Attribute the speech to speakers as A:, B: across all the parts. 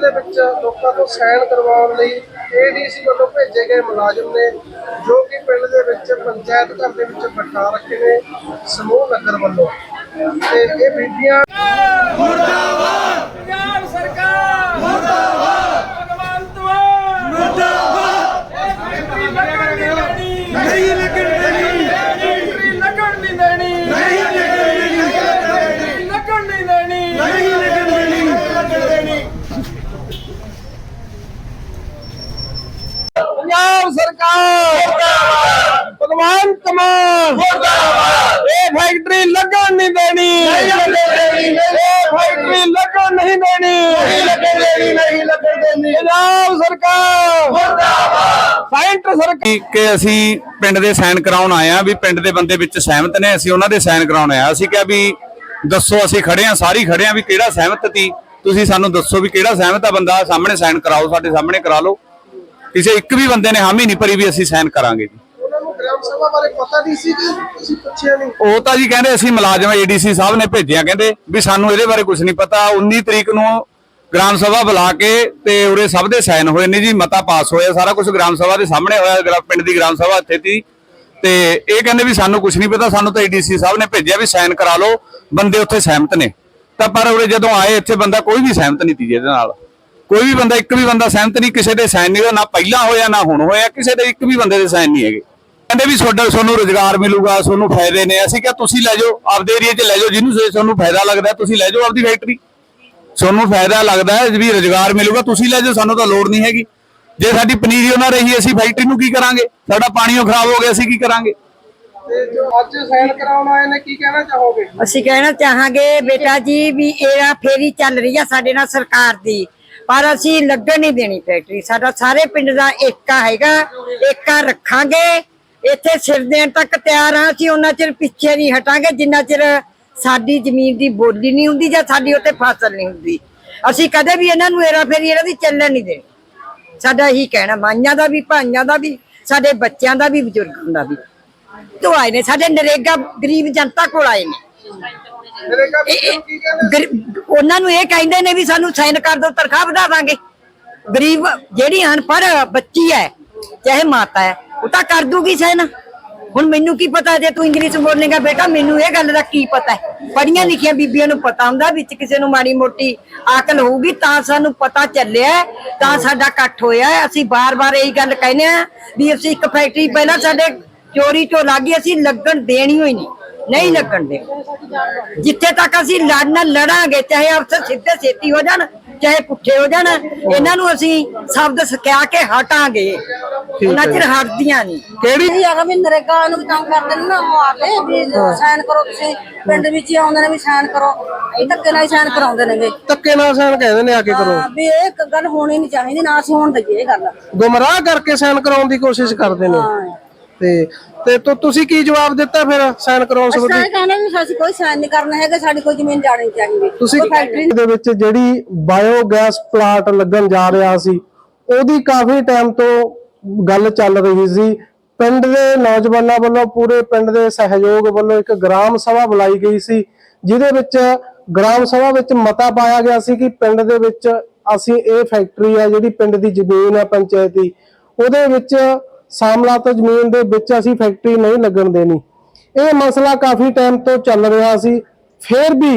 A: ਦੇ ਵਿੱਚ ਲੋਕਾਂ ਤੋਂ ਸਾਈਨ ਕਰਵਾਉਣ ਲਈ ਏਡੀਸੀ ਵੱਲੋਂ ਭੇਜੇ ਗਏ ਮੁਲਾਜ਼ਮ ਨੇ, ਜੋ ਕਿ ਪਿੰਡ ਦੇ ਵਿੱਚ ਪੰਚਾਇਤ ਘਰ ਦੇ ਵਿੱਚ ਬਿਠਾ ਰੱਖੇ ਨੇ ਸਮੂਹ ਨਗਰ ਵੱਲੋਂ। ਤੇ ਇਹ ਬੀਬੀਆਂ
B: ਪੰਜਾਬ ਸਰਕਾਰ ਮੁਰਦਾਬਾਦ ਭਗਵੰਤ ਮਾਨ ਮੁਰਦਾਬਾਦ ਨਹੀਂ ਲੱਗਣ ਦੇਣੀ ਨਹੀਂ ਲੱਗਣ ਨਹੀਂ ਦੇਣੀ ਨਹੀਂ ਲੱਗਣ ਨਹੀਂ ਦੇਣੀ ਨਹੀਂ ਲੱਗਣ ਦੇਣੀ ਪੰਜਾਬ ਸਰਕਾਰ ਮੁਰਦਾਬਾਦ ਭਗਵੰਤ ਮਾਨ ਮੁਰਦਾਬਾਦ ਇਹ ਫੈਕਟਰੀ ਲੱਗਣ ਨਹੀਂ ਦੇਣੀ। ਨਹੀਂ ਲੱਗਣ ਦੇਣੀ ਇਹ ਫੈਕਟਰੀ ਲੱਗਣ ਨਹੀਂ ਦੇਣੀ। ਨਹੀਂ ਲੱਗਣ ਦੇਣੀ ਨਹੀਂ ਲੱਗਣ ਦੇਣੀ। ਪੰਜਾਬ ਸਰਕਾਰ। ਮੁਰਦਾਬਾਦ। ਸੈਂਟਰ ਸਰਕਾਰ।
C: ਕਿ ਅਸੀਂ ਪਿੰਡ ਦੇ ਸਾਈਨ ਕਰਾਉਣ ਆਏ ਆ ਵੀ ਪਿੰਡ ਦੇ ਬੰਦੇ ਵਿੱਚ ਸਹਿਮਤ ਨੇ ਅਸੀਂ ਉਹਨਾਂ ਦੇ ਸਾਈਨ ਕਰਾਉਣ ਆਏ ਆ ਅਸੀਂ ਕਿਹਾ ਵੀ ਦੱਸੋ ਅਸੀਂ ਖੜੇ ਆ ਸਾਰੀ ਖੜੇ ਆ ਵੀ ਕਿਹੜਾ ਸਹਿਮਤ ਸੀ? ਤੁਸੀਂ ਸਾਨੂੰ ਦੱਸੋ ਵੀ ਕਿਹੜਾ ਸਹਿਮਤ ਆ ਬੰਦਾ ਸਾਹਮਣੇ ਸਾਈਨ ਕਰਾਓ ਸਾਡੇ ਸਾਹਮਣੇ ਕਰਾ ਲਓ। ਕਿਸੇ ਇੱਕ ਵੀ ਬੰਦੇ ਨੇ ਹਾਮੀ ਨਹੀਂ ਭਰੀ ਵੀ ਅਸੀਂ ਸਾਈਨ ਕਰਾਂਗੇ ਜੀ।
A: ਗ੍ਰਾਮ ਸਭਾ ਬਾਰੇ ਪਤਾ ਨਹੀਂ ਸੀ ਕਿ ਤੁਸੀਂ ਪੁੱਛਿਆ ਨਹੀਂ।
C: ਉਹ ਤਾਂ ਜੀ ਕਹਿੰਦੇ ਅਸੀਂ ਮੁਲਾਜ਼ਮ ਏਡੀਸੀ ਸਾਹਿਬ ਨੇ ਭੇਜਿਆ, ਕਹਿੰਦੇ ਵੀ ਸਾਨੂੰ ਇਹਦੇ ਬਾਰੇ ਕੁਝ ਨਹੀਂ ਪਤਾ। 19 ਤਰੀਕ ਨੂੰ ਗ੍ਰਾਮ ਸਭਾ ਬੁਲਾ ਕੇ ਤੇ ਉਰੇ ਸਭ ਦੇ ਸਾਈਨ ਹੋਏ ਨੇ ਜੀ, ਮਤਾ ਪਾਸ ਹੋਇਆ, ਸਾਰਾ ਕੁਝ ਗ੍ਰਾਮ ਸਭਾ ਦੇ ਸਾਹਮਣੇ ਹੋਇਆ ਪਿੰਡ ਦੀ ਗ੍ਰਾਮ ਸਭਾ ਇੱਥੇ ਸੀ। ਤੇ ਇਹ ਕਹਿੰਦੇ ਵੀ ਸਾਨੂੰ ਕੁਝ ਨਹੀਂ ਪਤਾ, ਸਾਨੂੰ ਤਾਂ ਏਡੀਸੀ ਸਾਹਿਬ ਨੇ ਭੇਜਿਆ ਵੀ ਸਾਈਨ ਕਰਾ ਲਓ, ਬੰਦੇ ਉੱਥੇ ਸਹਿਮਤ ਨੇ। ਤਾਂ ਪਰ ਉਰੇ ਜਦੋਂ ਆਏ ਇੱਥੇ ਬੰਦਾ ਕੋਈ ਵੀ ਸਹਿਮਤ ਨਹੀਂ ਤੀ ਜੀ ਇਹਦੇ ਨਾਲ। ਕੋਈ ਵੀ ਬੰਦਾ, ਇੱਕ ਵੀ ਬੰਦਾ ਸਹਿਮਤ ਨਹੀਂ, ਕਿਸੇ ਦੇ ਸਾਈਨ ਨਹੀਂ ਹੋਇਆ, ਨਾ ਪਹਿਲਾਂ ਹੋਇਆ, ਨਾ ਹੁਣ ਹੋਇਆ, ਕਿਸੇ ਦੇ ਇੱਕ ਵੀ ਬੰਦੇ ਦੇ ਸਾਈਨ ਨਹੀਂ ਹੈਗੇ। ਕਹਿੰਦੇ ਵੀ ਤੁਹਾਡਾ ਤੁਹਾਨੂੰ ਰੋਜ਼ਗਾਰ ਮਿਲੂਗਾ ਤੁਹਾਨੂੰ ਫਾਇਦੇ ਨੇ। ਅਸੀਂ ਕਿਹਾ ਤੁਸੀਂ ਲੈ ਜਾਓ ਆਪਦੇ ਏਰੀਆ 'ਚ ਲੈ ਜਾਓ ਜਿਹਨੂੰ ਤੁਹਾਨੂੰ ਫਾਇਦਾ ਲੱਗਦਾ ਤੁਸੀਂ ਲੈ ਜਾਓ ਆਪਦੀ ਫੈਕਟਰੀ। ਤੁਹਾਨੂੰ ਫਾਇਦਾ ਲੱਗਦਾ ਹੈ ਵੀ ਰੋਜ਼ਗਾਰ ਮਿਲੂਗਾ ਤੁਸੀਂ ਲੈ ਜਾਓ ਸਾਨੂੰ ਤਾਂ ਲੋੜ ਨਹੀਂ ਹੈਗੀ। ਜੇ ਸਾਡੀ ਪਨੀਰੀ ਉਹਨਾਂ ਰਹੀ ਅਸੀਂ ਫੈਕਟਰੀ ਨੂੰ ਕੀ ਕਰਾਂਗੇ? ਸਾਡਾ ਪਾਣੀਓ ਖਰਾਬ ਹੋ ਗਿਆ ਅਸੀਂ ਕੀ ਕਰਾਂਗੇ?
A: ਤੇ ਜੋ ਅੱਜ ਸਾਈਨ ਕਰਾਉਣ ਆਏ ਨੇ ਕੀ ਕਹਿਣਾ ਚਾਹੋਗੇ?
D: ਅਸੀਂ ਕਹਿਣਾ ਚਾਹਾਂਗੇ ਬੇਟਾ ਜੀ ਵੀ ਇਹਦਾ ਫੇਰੀ ਚੱਲ ਰਹੀ ਆ ਸਾਡੇ ਨਾਲ ਸਰਕਾਰ ਦੀ। ਪਰ ਅਸੀਂ ਲੱਗਣ ਨਹੀਂ ਦੇਣੀ ਫੈਕਟਰੀ। ਸਾਡਾ ਸਾਰੇ ਪਿੰਡ ਦਾ ਏਕਾ ਹੈਗਾ। ਏਕਾ ਰੱਖਾਂਗੇ। ਇੱਥੇ ਸਿਰ ਦੇਣ ਤੱਕ ਤਿਆਰ ਆ ਅਸੀਂ ਉਹਨਾਂ ਚਿਰ ਪਿੱਛੇ ਨਹੀਂ ਹਟਾਂਗੇ ਜਿੰਨਾ ਚਿਰ ਸਾਡੀ ਜ਼ਮੀਨ ਦੀ ਬੋਲੀ ਨਹੀਂ ਹੁੰਦੀ ਜਾਂ ਸਾਡੀ ਉੱਤੇ ਫਸਲ ਨਹੀਂ ਹੁੰਦੀ। ਅਸੀਂ ਕਦੇ ਵੀ ਇਹਨਾਂ ਨੂੰ ਏਰਾ ਫੇਰੀ ਇਹਨਾਂ ਦੀ ਚੱਲਣ ਨਹੀਂ ਦੇਣੀ। ਸਾਡਾ ਇਹੀ ਕਹਿਣਾ ਮਾਈਆਂ ਦਾ ਵੀ ਭਾਈਆਂ ਦਾ ਵੀ ਸਾਡੇ ਬੱਚਿਆਂ ਦਾ ਵੀ ਬਜ਼ੁਰਗਾਂ ਦਾ ਵੀ। ਤੋਂ ਆਏ ਨੇ ਸਾਡੇ ਨਰੇਗਾ ਗਰੀਬ ਜਨਤਾ ਕੋਲ ਆਏ ਨੇ। ਉਹਨਾਂ ਨੂੰ ਇਹ ਕਹਿੰਦੇ ਨੇ ਵੀ ਸਾਨੂੰ ਸਾਈਨ ਕਰ ਦਿਓ ਤਨਖਾਹ ਵਧਾ ਦਾਂਗੇ। ਗਰੀਬ ਜਿਹੜੀ ਅਨਪੜ੍ਹ ਬੱਚੀ ਹੈ ਚਾਹੇ ਮਾਤਾ ਹੈ ਉਹ ਤਾਂ ਕਰ ਦੂਗੀ ਸਾਈਨ ਹੁਣ ਮੈਨੂੰ ਕੀ ਪਤਾ ਜੇ ਤੂੰ ਇੰਗਲਿਸ਼ ਬੋਲੇਗਾ ਬੇਟਾ, ਮੈਨੂੰ ਇਹ ਗੱਲ ਦਾ ਕੀ ਪਤਾ ਹੈ? ਪੜੀਆਂ ਲਿਖੀਆਂ ਬੀਬੀਆਂ ਨੂੰ ਪਤਾ ਹੁੰਦਾ ਵਿੱਚ ਕਿਸੇ ਨੂੰ ਮਾੜੀ ਮੋਟੀ ਆਕਲ ਹੋਊਗੀ, ਤਾਂ ਸਾਨੂੰ ਪਤਾ ਚੱਲਿਆ ਤਾਂ ਸਾਡਾ ਇਕੱਠ ਹੋਇਆ ਅਸੀਂ ਬਾਰ-ਬਾਰ ਇਹੀ ਗੱਲ ਕਹਿੰਦੇ ਆ ਵੀ ਅਸੀਂ ਇੱਕ ਫੈਕਟਰੀ ਪਹਿਲਾਂ ਸਾਡੇ ਚੋਰੀ ਤੋਂ ਲੱਗੀ ਅਸੀਂ ਲੱਗਣ ਦੇਣੀ ਹੋਈ ਨਹੀਂ। ਨਹੀਂ ਲੱਗਣ ਦੇ ਜਿੱਥੇ ਤੱਕ ਅਸੀਂ ਲੜਨਾ ਲੜਾਂਗੇ, ਚਾਹੇ ਅਫਸਰ ਸਿੱਧੇ ਛੇਤੀ ਹੋ ਜਾਣ, ਚਾਹੇ ਪੁੱਠੇ ਹੋ ਜਾਣ, ਇਹਨਾਂ ਨੂੰ ਅਸੀਂ ਸ਼ਬਦ ਸਿਖਾ ਕੇ ਹਟਾਂਗੇ। ਉਹਨਾਂ ਚਿਰ ਹਟਦੀਆਂ ਨਹੀਂ
A: ਕਿਹੜੀ?
E: ਇਹ ਹੈਗਾ ਵੀ ਨਰੇਗਾ ਨੂੰ ਵੀ ਤੰਗ ਕਰਦੇ ਨੇ ਨਾ ਉਹ ਆ ਕੇ ਵੀ ਸਾਈਨ ਕਰੋ ਤੁਸੀਂ। ਪਿੰਡ ਵਿੱਚ ਹੀ ਆਉਂਦੇ ਨੇ ਵੀ ਸਾਈਨ ਕਰੋ। ਇਹ ਧੱਕੇ ਨਾਲ ਸਾਈਨ ਕਰਾਉਂਦੇ ਨੇ ਗੇ।
A: ਧੱਕੇ ਨਾਲ ਸਾਈਨ ਕਹਿੰਦੇ ਨੇ ਆ ਕੇ ਕਰੋ।
E: ਹਾਂ, ਵੀ ਇਹ ਗੱਲ ਹੋਣੀ ਨਹੀਂ ਚਾਹੀਦੀ ਨਾ ਅਸੀਂ ਹੋਣ ਦਈਏ ਇਹ ਗੱਲ।
A: ਗੁੰਮਰਾਹ ਕਰਕੇ ਸਾਈਨ ਕਰਾਉਣ ਦੀ ਕੋਸ਼ਿਸ਼ ਕਰਦੇ ਨੇ। ਤੇ ਤੇ ਤੁ- ਤੁਸੀਂ ਕੀ ਜਵਾਬ ਦਿੱਤਾ ਫਿਰ ਸਾਈਨ ਕਰਾਉਣ ਸੰਬੰਧੀ?
E: ਇਹ ਕਹਿੰਦੇ ਵੀ ਅਸੀਂ ਕੋਈ ਸਾਈਨ ਨਹੀਂ ਕਰਨਾ ਹੈਗਾ ਸਾਡੀ ਕੋਈ ਜ਼ਮੀਨ ਜਾਣੀ ਚਾਹੀਦੀ।
A: ਤੁਸੀਂ
E: ਫੈਕਟਰੀ
A: ਦੇ ਵਿੱਚ ਜਿਹੜੀ ਬਾਇਓਗੈਸ ਪਲਾਂਟ ਲੱਗਣ ਜਾ ਰਿਹਾ ਸੀ ਉਹਦੀ ਕਾਫੀ ਟਾਈਮ ਤੋਂ ਗੱਲ ਚੱਲ ਰਹੀ ਸੀ। ਪਿੰਡ ਦੇ ਨੌਜਵਾਨਾਂ ਵੱਲੋਂ ਪੂਰੇ ਪਿੰਡ ਦੇ ਸਹਿਯੋਗ ਵੱਲੋਂ ਇੱਕ ਗ੍ਰਾਮ ਸਭਾ ਬੁਲਾਈ ਗਈ ਸੀ, ਜਿਹਦੇ ਵਿੱਚ ਗ੍ਰਾਮ ਸਭਾ ਵਿੱਚ ਮਤਾ ਪਾਇਆ ਗਿਆ ਸੀ ਕਿ ਪਿੰਡ ਦੇ ਵਿੱਚ ਅਸੀਂ ਇਹ ਫੈਕਟਰੀ ਆ, ਜਿਹੜੀ ਪਿੰਡ ਦੀ ਜ਼ਮੀਨ ਆ, ਪੰਚਾਇਤੀ ਉਹਦੇ ਵਿੱਚ ਸਾਮਲਾਤ ਜ਼ਮੀਨ ਦੇ ਵਿੱਚ ਅਸੀਂ ਫੈਕਟਰੀ ਨਹੀਂ ਲੱਗਣ ਦੇਣੀ। ਇਹ ਮਸਲਾ ਕਾਫੀ ਟਾਈਮ ਤੋਂ ਚੱਲ ਰਿਹਾ ਸੀ। ਫਿਰ ਵੀ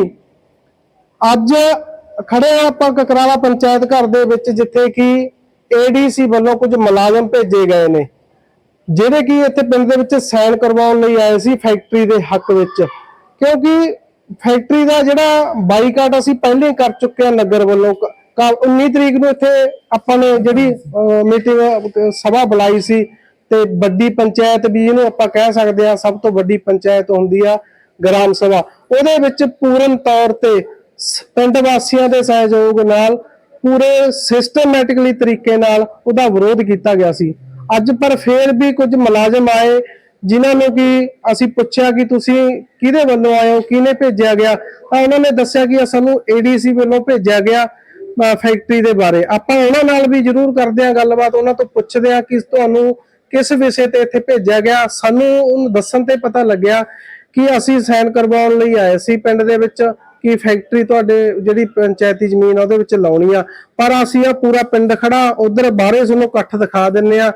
A: ਅੱਜ ਖੜੇ ਆ ਆਪਾਂ ਕਕਰਾਲਾ ਪੰਚਾਇਤ ਘਰ ਦੇ ਵਿੱਚ, ਜਿੱਥੇ ਕਿ ਏਡੀਸੀ ਵੱਲੋਂ ਕੁਝ ਮੁਲਾਜ਼ਮ ਭੇਜੇ ਗਏ ਨੇ, ਜਿਹੜੇ ਕਿ ਇੱਥੇ ਪਿੰਡ ਦੇ ਵਿੱਚ ਸਾਈਨ ਕਰਵਾਉਣ ਲਈ ਆਏ ਸੀ ਫੈਕਟਰੀ ਦੇ ਹੱਕ ਵਿੱਚ। ਕਿਉਂਕਿ ਫੈਕਟਰੀ ਦਾ ਜਿਹੜਾ ਬਾਈਕਾਟ ਅਸੀਂ ਪਹਿਲੇ ਕਰ ਚੁੱਕੇ ਹਾਂ ਨਗਰ ਵੱਲੋਂ। 19 ਤਰੀਕ ਨੂੰ ਇੱਥੇ ਆਪਾਂ ਨੇ ਜਿਹੜੀ ਮੀਟਿੰਗ ਸਭਾ ਬੁਲਾਈ ਸੀ ਤੇ ਵੱਡੀ ਪੰਚਾਇਤ ਵੀ ਇਹਨੂੰ ਆਪਾਂ ਕਹਿ ਸਕਦੇ ਹਾਂ ਸਭ ਤੋਂ ਵੱਡੀ ਪੰਚਾਇਤ ਹੁੰਦੀ ਆ ਗ੍ਰਾਮ ਸਭਾ। ਉਹਦੇ ਵਿੱਚ ਪੂਰਨ ਤੌਰ ਤੇ ਪਿੰਡ ਵਾਸੀਆਂ ਦੇ ਸਹਿਯੋਗ ਨਾਲ ਪੂਰੇ ਸਿਸਟਮੈਟਿਕਲੀ ਤਰੀਕੇ ਨਾਲ ਉਹਦਾ ਵਿਰੋਧ ਕੀਤਾ ਗਿਆ ਸੀ। ਅੱਜ ਪਰ ਫੇਰ ਵੀ ਕੁਝ ਮੁਲਾਜ਼ਮ ਆਏ, ਜਿਨ੍ਹਾਂ ਨੂੰ ਕਿ ਅਸੀਂ ਪੁੱਛਿਆ ਕਿ ਤੁਸੀਂ ਕਿਹਦੇ ਵੱਲੋਂ ਆਏ ਹੋ, ਕਿਹਨੇ ਭੇਜਿਆ ਗਿਆ? ਤਾਂ ਉਹਨਾਂ ਨੇ ਦੱਸਿਆ ਕਿ ਸਾਨੂੰ ਏਡੀਸੀ ਵੱਲੋਂ ਭੇਜਿਆ ਗਿਆ ਫੈਕਟਰੀ ਦੇ ਬਾਰੇ। ਆਪਾਂ ਉਹਨਾਂ ਨਾਲ ਵੀ ਜ਼ਰੂਰ ਕਰਦੇ ਹਾਂ ਗੱਲਬਾਤ, ਉਹਨਾਂ ਤੋਂ ਪੁੱਛਦੇ ਹਾਂ ਕਿ ਤੁਹਾਨੂੰ ਕਿਸ ਵਿਸ਼ੇ ਤੇ ਇੱਥੇ ਭੇਜਿਆ ਗਿਆ। ਸਾਨੂੰ ਉਹਨੂੰ ਦੱਸਣ ਤੇ ਪਤਾ ਲੱਗਿਆ ਕਿ ਅਸੀਂ ਸਾਈਨ ਕਰਵਾਉਣ ਲਈ ਆਏ ਸੀ, ਪਿੰਡ ਦੇ ਵਿੱਚ। ਕਿ ਫੈਕਟਰੀ ਤੁਹਾਡੇ ਜਿਹੜੀ ਪੰਚਾਇਤੀ ਜ਼ਮੀਨ ਆ, ਉਹਦੇ ਵਿੱਚ ਲਾਉਣੀ ਆ। ਪਰ ਅਸੀਂ ਆ ਪੂਰਾ ਪਿੰਡ ਖੜਾ, ਉਧਰ ਬਾਹਰੇ ਤੁਹਾਨੂੰ ਇਕੱਠ ਦਿਖਾ ਦਿੰਨੇ ਆ।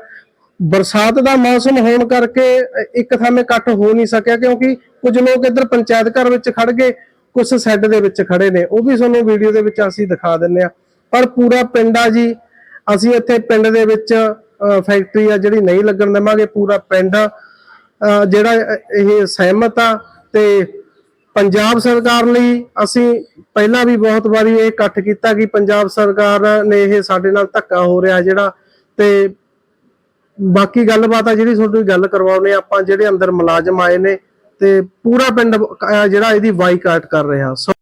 A: ਬਰਸਾਤ ਦਾ ਮੌਸਮ ਹੋਣ ਕਰਕੇ ਇੱਕ ਥਾਵੇਂ ਇਕੱਠ ਹੋ ਨਹੀਂ ਸਕਿਆ, ਕਿਉਂਕਿ ਕੁਝ ਲੋਕ ਇੱਧਰ ਪੰਚਾਇਤ ਘਰ ਵਿੱਚ ਖੜ ਗਏ ਕੁਝ ਸੈੱਡ ਦੇ ਵਿੱਚ ਖੜੇ ਨੇ। ਉਹ ਵੀ ਤੁਹਾਨੂੰ ਵੀਡੀਓ ਦੇ ਵਿੱਚ ਅਸੀਂ ਦਿਖਾ ਦਿੰਨੇ ਆ। ਪਰ ਪੂਰਾ ਪਿੰਡ ਆ ਜੀ, ਅਸੀਂ ਇੱਥੇ ਪਿੰਡ ਦੇ ਵਿੱਚ ਫੈਕਟਰੀ ਆ ਜਿਹੜੀ ਨਹੀਂ ਲੱਗਣ ਦੇਵਾਂਗੇ, ਪੂਰਾ ਪਿੰਡ ਜਿਹੜਾ ਇਹ ਸਹਿਮਤ ਆ ਤੇ ਪੰਜਾਬ ਸਰਕਾਰ ਲਈ ਅਸੀਂ ਪਹਿਲਾਂ ਵੀ ਬਹੁਤ ਵਾਰੀ ਇਹ ਇਕੱਠ ਕੀਤਾ ਕਿ ਪੰਜਾਬ ਸਰਕਾਰ ਨੇ ਇਹ ਸਾਡੇ ਨਾਲ ਧੱਕਾ ਹੋ ਰਿਹਾ ਜਿਹੜਾ ਤੇ ਬਾਕੀ ਗੱਲਬਾਤ ਆ ਜਿਹੜੀ ਤੁਹਾਡੀ ਗੱਲ ਕਰਵਾਉਨੇ ਆਪਾਂ ਜਿਹੜੇ ਅੰਦਰ ਮੁਲਾਜ਼ਮ ਆਏ ਨੇ ਤੇ ਪੂਰਾ ਪਿੰਡ ਜਿਹੜਾ ਇਹਦੀ ਬਾਈਕਾਟ ਕਰ ਰਿਹਾ। ਸੋ